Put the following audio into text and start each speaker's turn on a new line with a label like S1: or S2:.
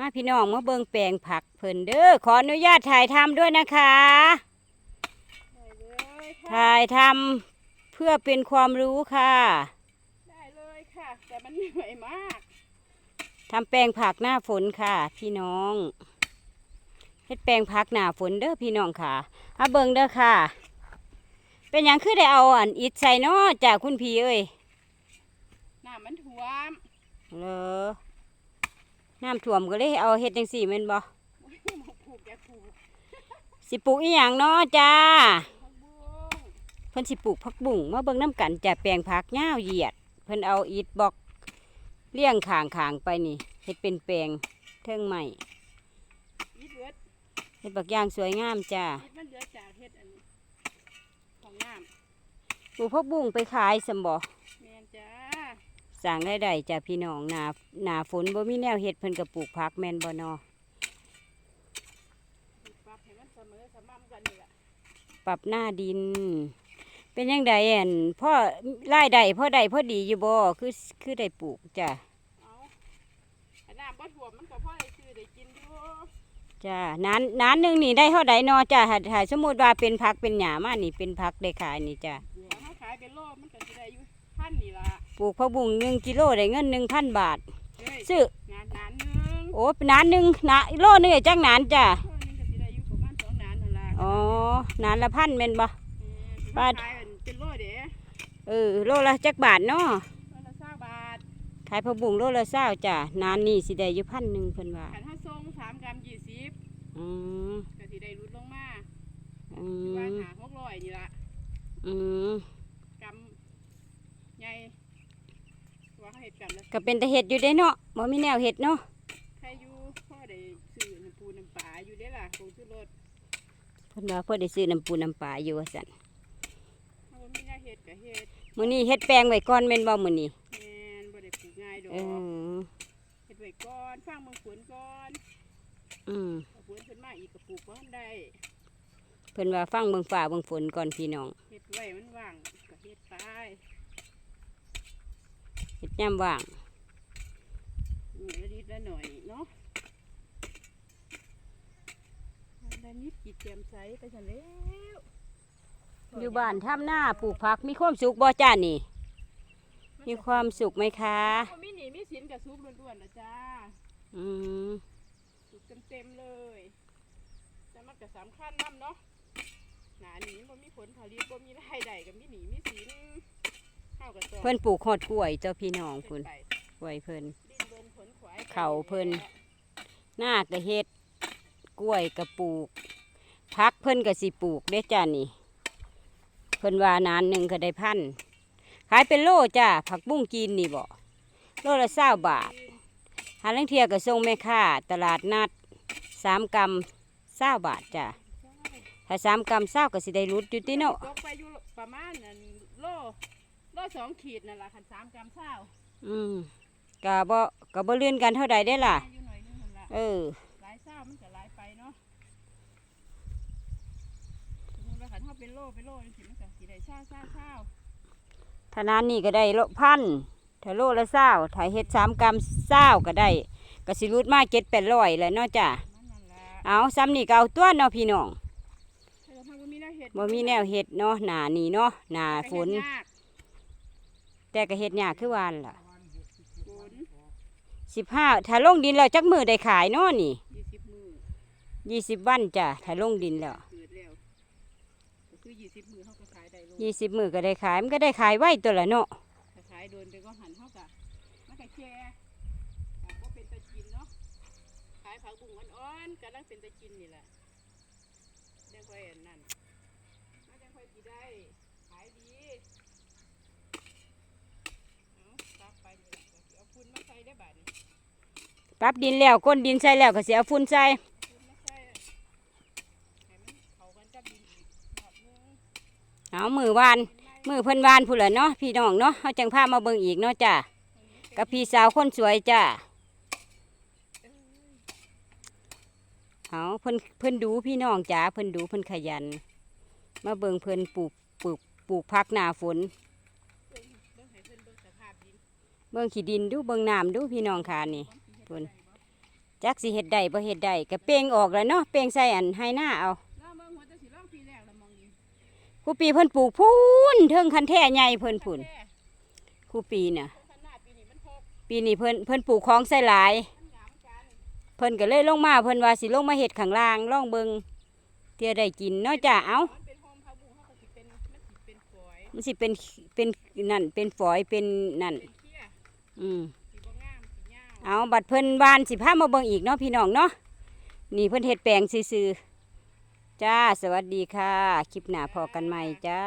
S1: มาพี่น้องมาเบิ่งแปลงผักเพิ่นเด้อขออนุญาตถ่ายทำด้วยนะคะ
S2: ได้เลยค่ะ
S1: ถ่ายทำเพื่อเป็นความรู้ค่ะ
S2: ได้เลยค่ะ แต่มันเหนื่อยมาก
S1: ทำแปลงผักหน้าฝนค่ะ พี่น้องเฮ็ดแปลงผักหน้าฝนเด้อพี่น้องค่ะมาเบิ่งเด้อค่ะ เป็นหยังคือได้เอาอันอิฐใส่เนาะจากคุณพี่เอ้ย
S2: น้ำมันท่วม
S1: เหรอ น้ำท่วมก็เลยเอาเฮ็ดจังสี่แม่นบ่
S2: มาผูกแกผูก
S1: สิปลูกอีหยังเนาะจ้า
S2: พักบุ้ง
S1: เพิ่นสิปลูกผักบุ้งมาเบิ่งน้ำกันจะแปลงผักยาวเหยียด เพิ่นเอาอิฐบล็อกเลี้ยงขางขางๆไปนี่เฮ็ดเป็นแปลงเทิงใหม่
S2: ยิดเลือด
S1: เฮ็ดบักอย่างสวยงามจ้า
S2: ยิดมันเหลือจากเฮ็ดอันนี้ของน้
S1: ปลูกผักบุ้งไปขายสมบ่ำ
S2: แมนจ้า
S1: สร้างรายได้จ้าพี่น้องหนาหนาฝนบ่มีแนวเฮ็ดเพิ่นก็ปลูกผักแม่นบ่นอ
S2: ปรับให้มันเสมอสม่ำกันนี่แหละ
S1: ปรับหน้าดิน เป็นยังไงอันพ่อรายได้พ่อได้พ่อดีอยู่บ่คือคือได้ปลูกจ้า
S2: เอาอันน้ำบ่ท่วมมันก็พอได้ซื้อได้กินอยู่
S1: จ้านานนานหนึงนี่ได้เท่าใดนอจ้าถ้าถ้าสมมุติว่าเป็นผักเป็นหญ้ามานี่เป็นผักได้ขายนี่จ้า
S2: เดี๋ยวเขาขายเป็นโลมันก็สิได้อยู่ พันนี่ล่ะ
S1: ปลูกผักบุ้ง1กิโลได้เงิน1,000บาท
S2: เฮ้ย
S1: ซื้องา
S2: นนานหนึง
S1: โอ้นานหนึงนะโลนึงจักนานจ้า
S2: โลนึงก็สิได้อยู่ประมาณสองนานนั่นล่ะ
S1: อ๋อ นานละพันแม่นบ่
S2: บาท ขายเป็นโลเด้
S1: เออ โลละจักบาทเนาะ
S2: โลละสามบาท
S1: ขายผักบุ้งโลละเศร้าจ้ะ นานนี่สิได้อยู่พันหนึ่งเพิ่นว่า
S2: ขันห้าทรงสามกรัมยี่สิบ
S1: อืม
S2: ก็สิได้ลดลงมา
S1: อื
S2: อยู่ว่ามหาหกร้อยนี่ละ
S1: อืม
S2: กรัม ใหญ่ว่าเขาเห็ดกรัมละ
S1: ก็เป็นตะเห็ดอยู่ได้เนาะบ่มีแนวเห็ดเนาะ
S2: ใครอยู่พ่อได้ซื้อน้ำปูน้ำปลาอยู่เด้ล่ะคงซื้อรถ
S1: เพิ่นว่าเพิ่นได้ซื้อน้ำปูน้ำปลาอยู่ว่าซั่น
S2: ถ้าว่ามีหน้าเห็ดกับเห็ด
S1: มื้อนี้เฮ็ดแปลงไว้ก่อนแม่นบ่มื้อนี้
S2: แมนบ่ได้ปลูกง่ายดอก
S1: เออ
S2: เห็ดไว้ก่อนฟังเมืองฝนก่อน
S1: อืม
S2: เอาฝนขึ้นมาอีกก็ปลูกบ่ทันได้
S1: เพิ่นว่าฟังเบิ่งฟ้าเบิ่งฝนก่อนพี่น้อง
S2: เห็ดไว้มันว่างก็เห็ดไป
S1: เฮ็ดยามว่าง
S2: นี่ละนิดละหน่อยเนาะวันละนิดจิตแจ่มใสไปซะแล้ว
S1: อยู่บ้านทำหน้าปลูกผักมีความสุขบ่จ้านี่ มีความสุขไหมคะ
S2: บ่มีหนีมีสินกับซุปล้วนๆนะจ้า
S1: อืม
S2: สุกเต็มๆเลยแต่มันก็สำคัญนํเนาะหนาหนีบ่มีผลผลิตบ่มีรายได้ก็มีหนีมีสิน เข้ากับตัว
S1: เพิ่นปลูกฮอดกล้วยเจ้าพี่น้อง
S2: คุ
S1: พุ่น
S2: ไป
S1: กล้วยเพิ่น
S2: ดิ้นรนขนขวายไป
S1: เข้าเพิ่นหน้าก็เฮ็ดกล้วยก็ปลูกพักเพิ่นก็สิปลูกเด้จ้านี่ เพิ่นว่านานหนึ่งก็ได้พันขายเป็นโลจ้าผักบุ้งจีนนี่บ่โลละเศร้าบาทหาลังเทียก็ส่งแม่ค้าตลาดนัดสามกำเศร้าบาทจ้าถ้าสามกำเศร้าก็สิได้รุดอยู่ติเนาะ
S2: ตกไปอยู่ประมาณนั่นโล โลสองขีดนั่นล่ะคันสามกรัมเช้า
S1: อืมก็บ่ก็บ่เลื่อนกันเท่าใดได้ล่ะ
S2: อยู่หน่อยนึงนั่นล่ะ
S1: เออ
S2: หลายเช้ามันก็หลายไปเนาะสมมุติว่าคันเฮาเป็นโลเป็นโลจังซี่มันก็สิได้เช้าเช้าเช้า
S1: ถ้านานนี่ก็ได้โลพันถ้าโลละเศร้าถ้าเฮ็ดสามกำเศร้าก็ได้ก็สิรุดมาเจ็ดแปดร้อยแหล้วเนาะจ้า
S2: มันนั่นล่ะ
S1: เอาซ้ำนี่ก็เอาตัวเนาะพี่น้อง
S2: ถ้าเราทำบ่มีแนวเฮ็ด
S1: บ่มีแนวเห็ดเนาะหนานี่เนาะหนาฝน
S2: ก็เฮ็ดยาก
S1: แต่ ก็เห็ดยากคือวานล่ะ
S2: ฝน
S1: สิบห้าถ้าลงดินแล้วจักมือได้ขายเนาะนี่
S2: ยี่สิบมือ
S1: ยี่สิบวันจ้ะถ้าลงดินแล้ว
S2: เกิดแล้วก็คือยี่สิบมือเขาก็ขายได้โล
S1: ยี่สิบมือก็ได้ขายมันก็ได้ขายไว้ตัวละเนาะ
S2: ถ้าขายโดนไปก็หันเท่ากับมันก็แค่แต่ว่าเป็นตะกินเนาะขายผักบุ้งอ่อนๆกำลังเป็นตะกินนี่แหละเดี๋ยวค่อยอันนั่นมันจะค่อยสิได้ขายดีเอาตักไปนี่ล่ะก็สิเอาฝุ่นมาใส่ได้บาดนี้
S1: ปรับดินแล้วก้นดินใส่แล้วก็เสียฝุ่นใส่
S2: ฝุ่นมาหมันเข้ากันกันอีกรอบนึง
S1: เอามือวานมือเพิ่นวานผู้นละเนาะพี่น้องเนาะเฮาจังพามาเบิ่งอีกเนาะจ้ะกับพี่สาวคนสวยจ้ะเอาเพิ่นเพิ่นดูพี่น้องจ้าเพิ่นดูเพิ่นขยัน มาเบิ่งเพิ่นปลูกปลูกปลูกพักหนาฝน
S2: เบิ่งเบิ่งให้เพิ่นเบิ่ง
S1: ขี้ดินดูเบิ่งน้ำดูพี่น้องค่ะนี่
S2: พิ่น
S1: จักสิเฮ็ดได้บ่เฮ็ดได้ก็เป่งออกแล้วเนาะเป่งใส่อันให้หน้าเอา
S2: ลองเบิ่งหัวจะสิลองปีแรกละมองนี้
S1: ครูปีเพิ่นปลูกพูนเทิงคันแท้ใหญ่เพิ่นพุ่น
S2: คู
S1: ปีน่ะ
S2: ต้นพันหน้าปีนี้มันหก
S1: ปีนี้เพิ่นเพิ่นปลูกของใส่หลาย เพิ่นก็เลยลงมาเพิ่นว่าสิลงมาเฮ็ดข้างล่างล่องเบิงเที่ยได้กินเนาะจ้ะเอา
S2: มันเป็นโฮมพาเขาก็สิเป็นมันสิเป็นฝอย
S1: มันสิเป็นเป็นนั่นเป็นฝอยเป็นนั่น อืม เอาบัดเพิ่นวานสิพามาเบิ่งอีกเนาะพี่น้องเนาะนี่เพิ่นเห็ดแปลงซื่อๆจ้าสวัสดีค่ะ คลิปหน้าพอกันใหม่จ้า